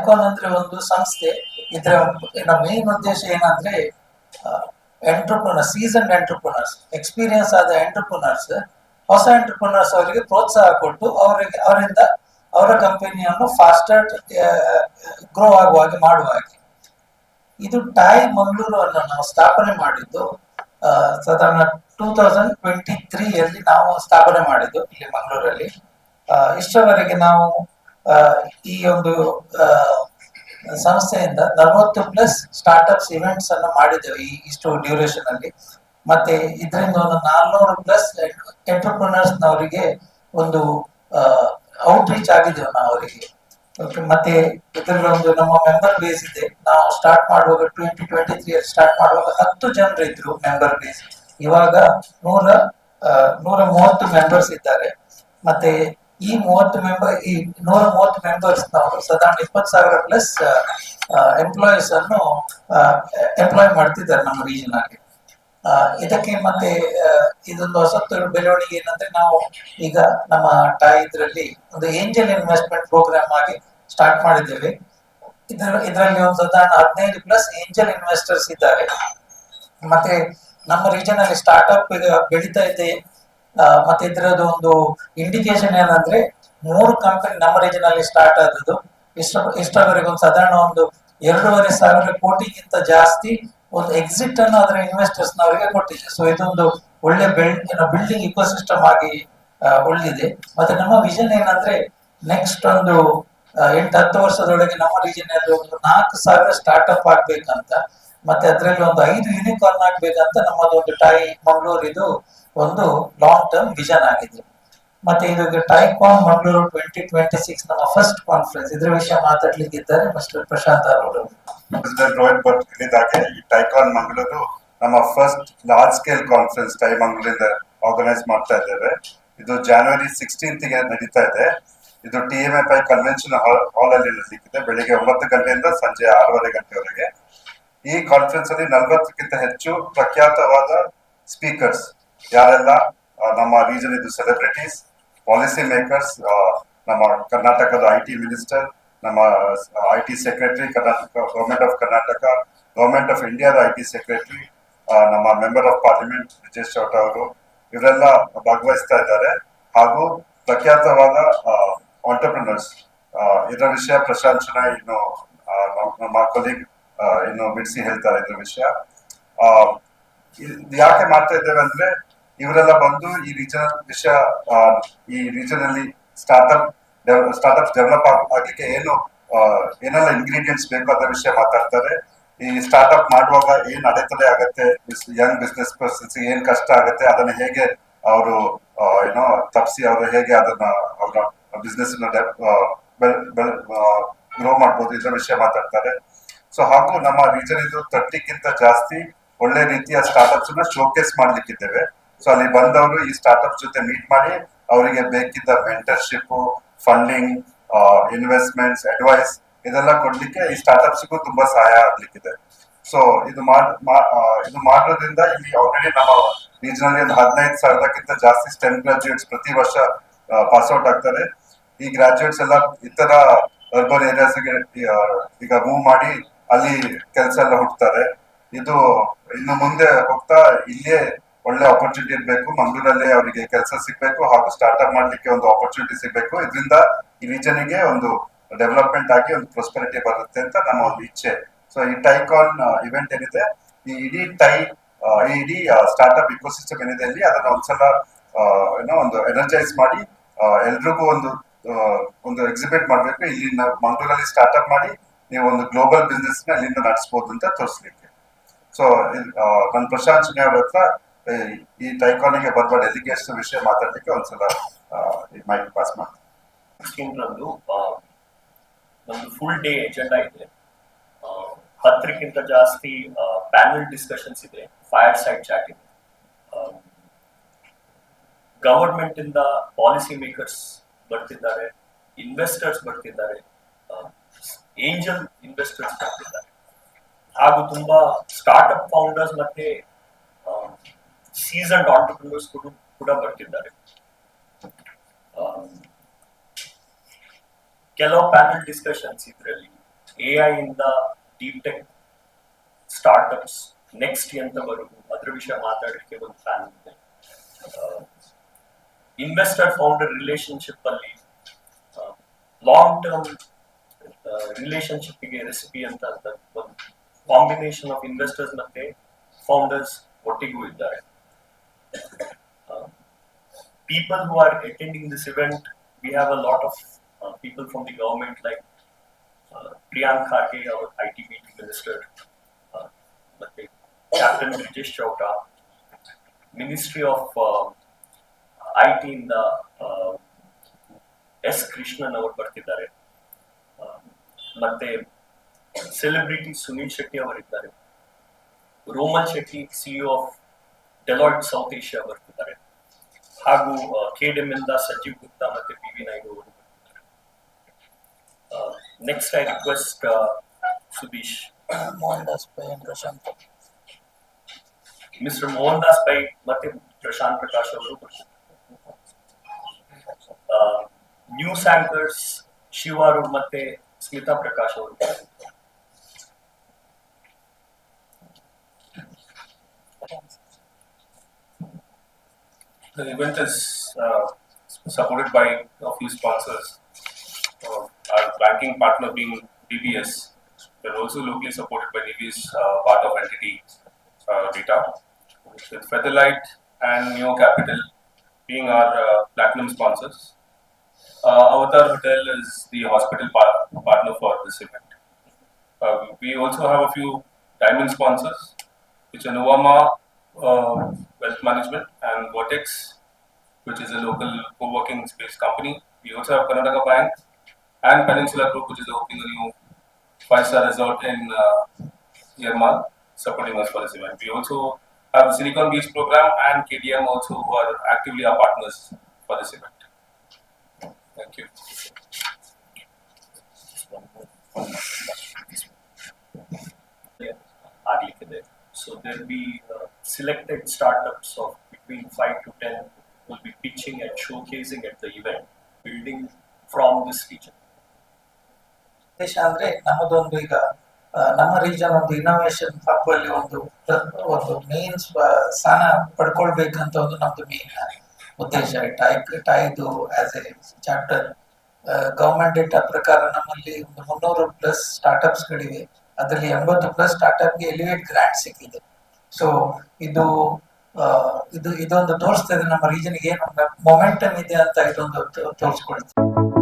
TiECon ಅಂದ್ರೆ ಒಂದು ಸಂಸ್ಥೆ. ಇದರ ಮೇನ್ ಉದ್ದೇಶ ಏನಂದ್ರೆ ಎಂಟರ್ಪ್ರನರ್ ಸೀಸನ್ ಎಂಟರ್ಪ್ರನರ್ಸ್ ಎಕ್ಸ್ಪೀರಿಯನ್ಸ್ ಆದ ಎಂಟರ್ಪ್ರನರ್ಸ್ ಹೊಸ ಎಂಟರ್ಪ್ರನರ್ಸ್ ಅವರಿಗೆ ಪ್ರೋತ್ಸಾಹ ಕೊಟ್ಟು ಅವರಿಗೆ, ಅವರಿಂದ ಅವರ ಕಂಪನಿಯನ್ನು ಫಾಸ್ಟರ್ ಗ್ರೋ ಆಗುವ ಹಾಗೆ ಮಾಡುವ ಹಾಗೆ. ಇದು ಟಾಯ್ ಮಂಗಳೂರು ಅನ್ನು ನಾವು ಸ್ಥಾಪನೆ ಮಾಡಿದ್ದು ಸಾಧಾರಣ ಟೂ ತೌಸಂಡ್ ಟ್ವೆಂಟಿ ತ್ರೀಯಲ್ಲಿ ನಾವು ಸ್ಥಾಪನೆ ಮಾಡಿದ್ದು ಇಲ್ಲಿ ಮಂಗಳೂರಲ್ಲಿ ಇಷ್ಟರವರೆಗೆ ನಾವು ಈ ಒಂದು ಸಂಸ್ಥೆಯಿಂದ ನಲವತ್ತು ಪ್ಲಸ್ ಸ್ಟಾರ್ಟ್ಅಪ್ಸ್ ಇವೆಂಟ್ಸ್ ಅನ್ನು ಮಾಡಿದ್ದೇವೆ ಈ ಇಷ್ಟು ಡ್ಯೂರೇಷನ್ ಅಲ್ಲಿ. ಮತ್ತೆ ಇದರಿಂದ ಒಂದು ನಾಲ್ನೂರು ಪ್ಲಸ್ ಎಂಟರ್ಪ್ರಿನರ್ಸ್ ನವರಿಗೆ ಒಂದು ಔಟ್ರೀಚ್ ಆಗಿದ್ದೇವೆ ನಾವು ಅವರಿಗೆ. ಮತ್ತೆ ಇದರಲ್ಲಿ ಒಂದು ನಮ್ಮ ಮೆಂಬರ್ ಬೇಸ್ ಇದೆ. ನಾವು ಸ್ಟಾರ್ಟ್ ಮಾಡುವಾಗ ಟ್ವೆಂಟಿ ಟ್ವೆಂಟಿ ತ್ರೀ ಸ್ಟಾರ್ಟ್ ಮಾಡುವಾಗ ಹತ್ತು ಜನರು ಇದ್ರು ಮೆಂಬರ್ ಬೇಸ್ ಇವಾಗ ನೂರ ನೂರ ಮೂವತ್ತು ಮೆಂಬರ್ಸ್ ಇದ್ದಾರೆ. ಮತ್ತೆ ಈ ಮೂವತ್ತು ಮೆಂಬರ್ ಈ ನೂರ ಮೂವತ್ತು ಮೆಂಬರ್ಸ್ ನಾವು ಸಾಧಾರಣ ಇಪ್ಪತ್ತು ಸಾವಿರ ಪ್ಲಸ್ ಎಂಪ್ಲಾಯೀಸ್ ಅನ್ನು ಎಂಪ್ಲಾಯ್ ಮಾಡ್ತಿದ್ದಾರೆ ನಮ್ಮ ರೀಜನ್ ಆಗಿ ಇದಕ್ಕೆ ಮತ್ತೆ ಇದೊಂದು ಹೊಸತ್ತು ಬೆಳವಣಿಗೆ ಏನಂದ್ರೆ ನಾವು ಈಗ ನಮ್ಮ ಟಾಯ್ ಇದ್ರಲ್ಲಿ ಒಂದು ಏಂಜಲ್ ಇನ್ವೆಸ್ಟ್ಮೆಂಟ್ ಪ್ರೋಗ್ರಾಮ್ ಆಗಿ ಸ್ಟಾರ್ಟ್ ಮಾಡಿದ್ದೇವೆ. ಇದರ, ಇದರಲ್ಲಿ ಒಂದು ಸಾಧಾರಣ ಹದಿನೈದು ಪ್ಲಸ್ ಏಂಜಲ್ ಇನ್ವೆಸ್ಟರ್ಸ್ ಇದ್ದಾರೆ. ಮತ್ತೆ ನಮ್ಮ ರೀಜನ್ ಅಲ್ಲಿ ಸ್ಟಾರ್ಟ್ಅಪ್ ಈಗ ಬೆಳೀತಾ ಇದೆ. ಮತ್ತೆ ಇದ್ರದ್ದು ಒಂದು ಇಂಡಿಕೇಶನ್ ಏನಂದ್ರೆ ಮೂರು ಕಂಪನಿ ನಮ್ಮ ರೀಜನ್ ಅಲ್ಲಿ ಸ್ಟಾರ್ಟ್ ಆದದ್ದು. ಇಷ್ಟ, ಇಷ್ಟವರೆಗೆ ಒಂದು ಸಾಧಾರಣ ಒಂದು ಎರಡೂವರೆ ಸಾವಿರ ಕೋಟಿಗಿಂತ ಜಾಸ್ತಿ ಒಂದು ಎಕ್ಸಿಟ್ ಅನ್ನು ಅದರ ಇನ್ವೆಸ್ಟರ್ಸ್ ಅವರಿಗೆ ಕೊಟ್ಟಿದೆ. ಸೊ ಇದೊಂದು ಒಳ್ಳೆ ಬಿಲ್ಡ್ ಬಿಲ್ಡಿಂಗ್ ಇಕೋಸಿಸ್ಟಮ್ ಆಗಿ ಉಳಿದಿದೆ. ಮತ್ತೆ ನಮ್ಮ ವಿಷನ್ ಏನಂದ್ರೆ ನೆಕ್ಸ್ಟ್ ಒಂದು ಎಂಟು, ಹತ್ತು ವರ್ಷದೊಳಗೆ ನಮ್ಮ ರೀಜನ್ ಅಲ್ಲಿ ಒಂದು ನಾಲ್ಕು ಸಾವಿರ ಸ್ಟಾರ್ಟ್ಅಪ್ ಆಗ್ಬೇಕಂತ. ಮತ್ತೆ ಅದರಲ್ಲಿ ಒಂದು ಐದು ಯೂನಿಕಾರ್ನ್ ಆಗ್ಬೇಕಂತ ನಮ್ಮದೊಂದು ಟಾಯ್ ಮಂಗಳೂರಿದು ಒಂದು ಲಾಂಗ್ ಟರ್ಮ್ ವಿಷನ್ ಆಗಿದೆ. ಮತ್ತೆ ಇದು TiECon Mangaluru twenty twenty six ನಮ್ಮ ಫಸ್ಟ್ ಕಾನ್ಫರೆನ್ಸ್ ಇದ್ರ ವಿಷಯ ಮಾತಾಡ್ಲಿಕ್ಕಿದ್ದಾರೆ ಮಿಸ್ಟರ್ ಪ್ರಶಾಂತ್ ಅವರು. ಟೈಕಾನ್ ಮಂಗಳೂರು ನಮ್ಮ first large scale conference TiE ಮಂಗಳೂರಿಂದ ಆರ್ಗನೈಸ್ ಮಾಡ್ತಾ ಇದ್ದೇವೆ. ಇದು ಜಾನ್ವರಿ ಸಿಕ್ಸ್ಟೀನ್ತ್ಗೆ ನಡೀತಾ ಇದೆ. ಇದು T M F I convention hall ಅಲ್ಲಿ ನಡೀತಿದೆ ಬೆಳಿಗ್ಗೆ ಒಂಬತ್ತು ಗಂಟೆಯಿಂದ ಸಂಜೆ ಆರೂವರೆ ಗಂಟೆವರೆಗೆ. ಈ ಕಾನ್ಫರೆನ್ಸ್ ಅಲ್ಲಿ ನಲವತ್ತಕ್ಕಿಂತ ಹೆಚ್ಚು ಪ್ರಖ್ಯಾತವಾದ ಸ್ಪೀಕರ್ಸ್ ಯಾರೆಲ್ಲ ನಮ್ಮ ರೀಜನ್ ಇದು ಸೆಲೆಬ್ರಿಟೀಸ್ ಪಾಲಿಸಿ ಮೇಕರ್ಸ್ ನಮ್ಮ ಕರ್ನಾಟಕದ ಐ ಟಿ ಮಿನಿಸ್ಟರ್ ನಮ್ಮ I T secretary Karnataka government of Karnataka government of ಇಂಡಿಯಾದ ಐ ಟಿ ಸೆಕ್ರೆಟರಿ ನಮ್ಮ member of parliament Vijay Chowta ಅವರು, ಇವರೆಲ್ಲ ಭಾಗವಹಿಸ್ತಾ ಇದ್ದಾರೆ. ಹಾಗೂ ಪ್ರಖ್ಯಾತವಾದ ಆಂಟರ್ಪ್ರಿನರ್ಸ್ ಇದರ ವಿಷಯ ಪ್ರಶಾಂತ್ ಶುನಾ ಇನ್ನು ನಮ್ಮ- ಕೊಲೀಗ್ ಇನ್ನು ಬಿಡಿಸಿ ಹೇಳ್ತಾರೆ ಇದರ ವಿಷಯ. ಯಾಕೆ ಮಾಡ್ತಾ ಇದ್ದೇವೆ ಅಂದ್ರೆ ಇವರೆಲ್ಲ ಬಂದು ಈ ರೀಜನ್ ವಿಷಯ ಈ ರೀಜನ್ ಅಲ್ಲಿ ಸ್ಟಾರ್ಟ್ಅಪ್ ಸ್ಟಾರ್ಟ್ಅಪ್ ಡೆವಲಪ್ ಆಗ್ಲಿಕ್ಕೆ ಏನು ಏನೆಲ್ಲ ಇಂಗ್ರೀಡಿಯೆಂಟ್ಸ್ ಬೇಕು ಅದರ ವಿಷಯ ಮಾತಾಡ್ತಾರೆ. ಈ ಸ್ಟಾರ್ಟ್ಅಪ್ ಮಾಡುವಾಗ ಏನ್ ಅಡೆತಡೆ ಆಗತ್ತೆ ಯಂಗ್ ಬಿಸ್ನೆಸ್ ಪರ್ಸನ್ಸ್ ಏನ್ ಕಷ್ಟ ಆಗತ್ತೆ, ಅದನ್ನ ಹೇಗೆ ಅವರು ಏನೋ ತಪ್ಪಿಸಿ ಅವರು ಹೇಗೆ ಅದನ್ನ ಅವರ ಬಿಸ್ನೆಸ್ ಗ್ರೋ ಮಾಡ್ಬೋದು, ಇದರ ವಿಷಯ ಮಾತಾಡ್ತಾರೆ. ಸೊ ಹಾಗೂ ನಮ್ಮ ರೀಜನ್ ಇದು ತರ್ಟಿಕ್ಕಿಂತ ಜಾಸ್ತಿ ಒಳ್ಳೆ ರೀತಿಯ ಸ್ಟಾರ್ಟ್ಅಪ್ಸ್ನ ಶೋಕೇಸ್ ಮಾಡ್ಲಿಕ್ಕಿದ್ದೇವೆ. ಸೊ ಅಲ್ಲಿ ಬಂದವರು ಈ ಸ್ಟಾರ್ಟ್ಅಪ್ ಜೊತೆ ಮೀಟ್ ಮಾಡಿ ಅವರಿಗೆ ಬೇಕಿದ್ದ ಮೆಂಟರ್ಶಿಪ್ ಫಂಡಿಂಗ್ ಇನ್ವೆಸ್ಟ್ಮೆಂಟ್ಸ್ ಅಡ್ವೈಸ್ ಇದೆಲ್ಲ ಕೊಡ್ಲಿಕ್ಕೆ ಈ ಸ್ಟಾರ್ಟ್ಅಪ್ಸ್ಗೂ ತುಂಬಾ ಸಹಾಯ ಆಗ್ಲಿಕ್ಕಿದೆ. ಸೊ ಇದು ಇದು ಮಾಡೋದ್ರಿಂದ ಇಲ್ಲಿ ಆಲ್ರೆಡಿ ನಮ್ಮ ರೀಜನಲ್ಲಿ ಒಂದು ಹದಿನೈದು ಸಾವಿರದಕ್ಕಿಂತ ಜಾಸ್ತಿ ಸ್ಟೆಮ್ ಗ್ರಾಜುಯೇಟ್ಸ್ ಪ್ರತಿ ವರ್ಷ ಪಾಸ್ ಔಟ್ ಆಗ್ತಾರೆ. ಈ ಗ್ರಾಜುಯೇಟ್ಸ್ ಎಲ್ಲ ಇತರ ಅರ್ಬನ್ ಏರಿಯಾಸ್ಗೆ ಈಗ ಮೂವ್ ಮಾಡಿ ಅಲ್ಲಿ ಕೆಲಸ ಎಲ್ಲ ಹುಡ್ತಾರೆ ಇದು ಇನ್ನು ಮುಂದೆ ಹೋಗ್ತಾ ಇಲ್ಲೇ ಒಳ್ಳೆ ಆಪರ್ಚುನಿಟಿ ಇರಬೇಕು. ಮಂಗಳೂರಲ್ಲಿ ಅವರಿಗೆ ಕೆಲಸ ಸಿಗಬೇಕು. ಹಾಗೂ ಸ್ಟಾರ್ಟ್ಅಪ್ ಮಾಡ್ಲಿಕ್ಕೆ ಒಂದು ಆಪರ್ಚುನಿಟಿ ಸಿಗಬೇಕು. ಇದರಿಂದ ಈ ರೀಜನ್ಗೆ ಒಂದು ಡೆವಲಪ್ಮೆಂಟ್ ಆಗಿ ಒಂದು ಪ್ರಾಸ್ಪರಿಟಿ ಬರುತ್ತೆ ಅಂತ ನಮ್ಮ ಒಂದು ಇಚ್ಛೆ. ಸೊ ಈ ಟೈಕಾನ್ ಇವೆಂಟ್ ಏನಿದೆ, ಈ ಇಡೀ ಟೈ ಈ ಇಡೀ ಸ್ಟಾರ್ಟ್ಅಪ್ ಇಕೋಸಿಸ್ಟಮ್ ಏನಿದೆ ಅಲ್ಲಿ, ಅದನ್ನ ಒಂದ್ಸಲ ಏನೋ ಒಂದು ಎನರ್ಜೈಸ್ ಮಾಡಿ ಎಲ್ರಿಗೂ ಒಂದು ಒಂದು ಎಕ್ಸಿಬಿಟ್ ಮಾಡಬೇಕು. ಇಲ್ಲಿ ಮಂಗಳೂರಲ್ಲಿ ಸ್ಟಾರ್ಟ್ಅಪ್ ಮಾಡಿ, ನೀವು ಒಂದು ಗ್ಲೋಬಲ್ ಬಿಸ್ನೆಸ್ನ ಇಲ್ಲಿಂದ ನಡೆಸಬಹುದು ಅಂತ ತೋರಿಸ್ಲಿಕ್ಕೆ. ಸೊ ನನ್ನ ಪ್ರಶಾಂತ್ ಹತ್ರ ಈ ಟೈಕಾನಿಗೆ ಬರುವ ಡೆಲಿಗೇಟ್ಸ್ ವಿಷಯ ಮಾತಾಡ್ಲಿಕ್ಕೆ ಒಂದ್ಸಲ ಮೈಕ್ ಪಾಸ್ ಮಾಡ್ತೀನಿ ಸಿಕ್ಸ್ಟೀನ್ರಂದು ನಮ್ದು ಫುಲ್ ಡೇ ಎಜೆಂಡಾ ಇದೆ. ಹತ್ತಕ್ಕಿಂತ ಜಾಸ್ತಿ ಪ್ಯಾನಲ್ ಡಿಸ್ಕಷನ್ಸ್ ಇದೆ ಫೈರ್ ಸೈಡ್ ಚಾಟ್ ಇದೆ. ಗವರ್ಮೆಂಟ್ ಇಂದ ಪಾಲಿಸಿ ಮೇಕರ್ಸ್ ಬರ್ತಿದ್ದಾರೆ ಇನ್ವೆಸ್ಟರ್ಸ್ ಬರ್ತಿದ್ದಾರೆ ಏಂಜಲ್ ಇನ್ವೆಸ್ಟರ್ಸ್ ಬರ್ತಿದ್ದಾರೆ. ಹಾಗೂ ತುಂಬಾ ಸ್ಟಾರ್ಟ್ಅಪ್ ಫೌಂಡರ್ಸ್ ಮತ್ತೆ ಸೀಸನ್ಡ್ ಆಂಟರ್ಪ್ರಿನರ್ಸ್ ಕೂಡ ಬರ್ತಿದ್ದಾರೆ ಆ, ಕೆಲವು ಪ್ಯಾನಲ್ ಡಿಸ್ಕಷನ್ಸ್ ಇದರಲ್ಲಿ ಎ ಐ ಇಂದ ಡೀಪ್ ಟೆಕ್ ಸ್ಟಾರ್ಟ್ಅಪ್ಸ್ ನೆಕ್ಸ್ಟ್ ಎಂತವರೆಗೂ ಅದ್ರ ವಿಷಯ ಮಾತಾಡಲಿಕ್ಕೆ ಒಂದು ಪ್ಲಾನ್ ಇದೆ ಇನ್ವೆಸ್ಟರ್ ಫೌಂಡರ್ ರಿಲೇಶನ್ಶಿಪ್ ಅಲ್ಲಿ ಲಾಂಗ್ ಟರ್ಮ್ ರಿಲೇಶನ್ಶಿಪ್ಗೆ ರೆಸಿಪಿ ಅಂತ ಅಂತ ಒಂದು ಕಾಂಬಿನೇಷನ್ ಆಫ್ ಇನ್ವೆಸ್ಟರ್ಸ್ ಮತ್ತೆ ಫೌಂಡರ್ಸ್ ಒಟ್ಟಿಗೂ ಇದ್ದಾರೆ people who are attending this event, we have a lot of uh, people from the government like uh, Priyank Kharge, our ITBT minister, uh, ಮತ್ತೆ Captain Brijesh Chauta, Ministry of uh, IT ಇಂದ S Krishnan ಅವರು ಬರ್ತಿದ್ದಾರೆ ಆ, ಮತ್ತೆ celebrity Suniel Shetty ಅವರಿದ್ದಾರೆ Roman Shetty CEO of Deloitte South Asia ಬರ್ತಿದ್ದಾರೆ ಹಾಗೂ KDM ಇಂದ ಸಚಿವ್ ಗುಪ್ತಾ ಮತ್ತೆ ಪಿ ವಿ ನಾಯ್ಡು ಅವರು next I request Sudeesh Mohan Das Pai and Prashanth mister Mohan Das Pai ಮತ್ತೆ ಪ್ರಶಾಂತ್ ಪ್ರಕಾಶ್ ಅವರು ನ್ಯೂಸ್ ಆಂಕರ್ಸ್ ಶಿವಾರು ಮತ್ತೆ ಸ್ಮಿತಾ ಪ್ರಕಾಶ್ ಅವರು The event is uh, supported by a few sponsors. Uh, our banking partner being DBS. We're also locally supported by DBS, uh, part of entity uh, data. With Featherlight and Neo Capital being our uh, platinum sponsors. Uh, Avatar Hotel is the hospital par- partner for this event. Uh, we also have a few diamond sponsors, which are Novama uh, Wealth Management and Vortex, which is a local co-working space company. We also have Karnataka Bank and Peninsula Group, which is opening a new five-star resort in uh, Yermal, supporting us for this event. We also have the Silicon Beach program and KDM also who are actively our partners for this event. Thank you. ಆಗ್ಲಿಕ್ಕಿದೆ so there be selected startups of between 5 to 10 will be pitching and showcasing at the event, building from this region. ಉದ್ದೇಶ ಅಂದ್ರೆ ನಮ್ಮದೊಂದು ಈಗ ನಮ್ಮ region ಒಂದು innovation hub ಅಲ್ಲಿ ಒಂದು ಒಂದು main ಸ್ಥಾನ ಪಡ್ಕೊಳ್ಬೇಕಂತ ಒಂದು ನಮ್ದು ಮೇನ್ ಉದ್ದೇಶ TiE ಟೈದು as a chapter government data ಪ್ರಕಾರ ನಮ್ಮಲ್ಲಿ ಒಂದು ಮುನ್ನೂರು ಪ್ಲಸ್ ಸ್ಟಾರ್ಟ್ಅಪ್ಸ್ಗಳಿವೆ ಅದರಲ್ಲಿ ಎಂಬತ್ತು ಪ್ಲಸ್ ಸ್ಟಾರ್ಟ್ಅಪ್ಗೆ ಎಲಿವೇಟ್ ಗ್ರಾಂಟ್ ಸಿಕ್ಕಿದೆ. ಸೊ ಇದು ಇದು, ಇದೊಂದು ತೋರಿಸ್ತದೆ ನಮ್ಮ ರೀಜನ್ಗೆ ಮೊಮೆಂಟಮ್ ಇದೆ ಅಂತ ಇದೊಂದು ತೋರಿಸ್ಕೊಳ್ತೀವಿ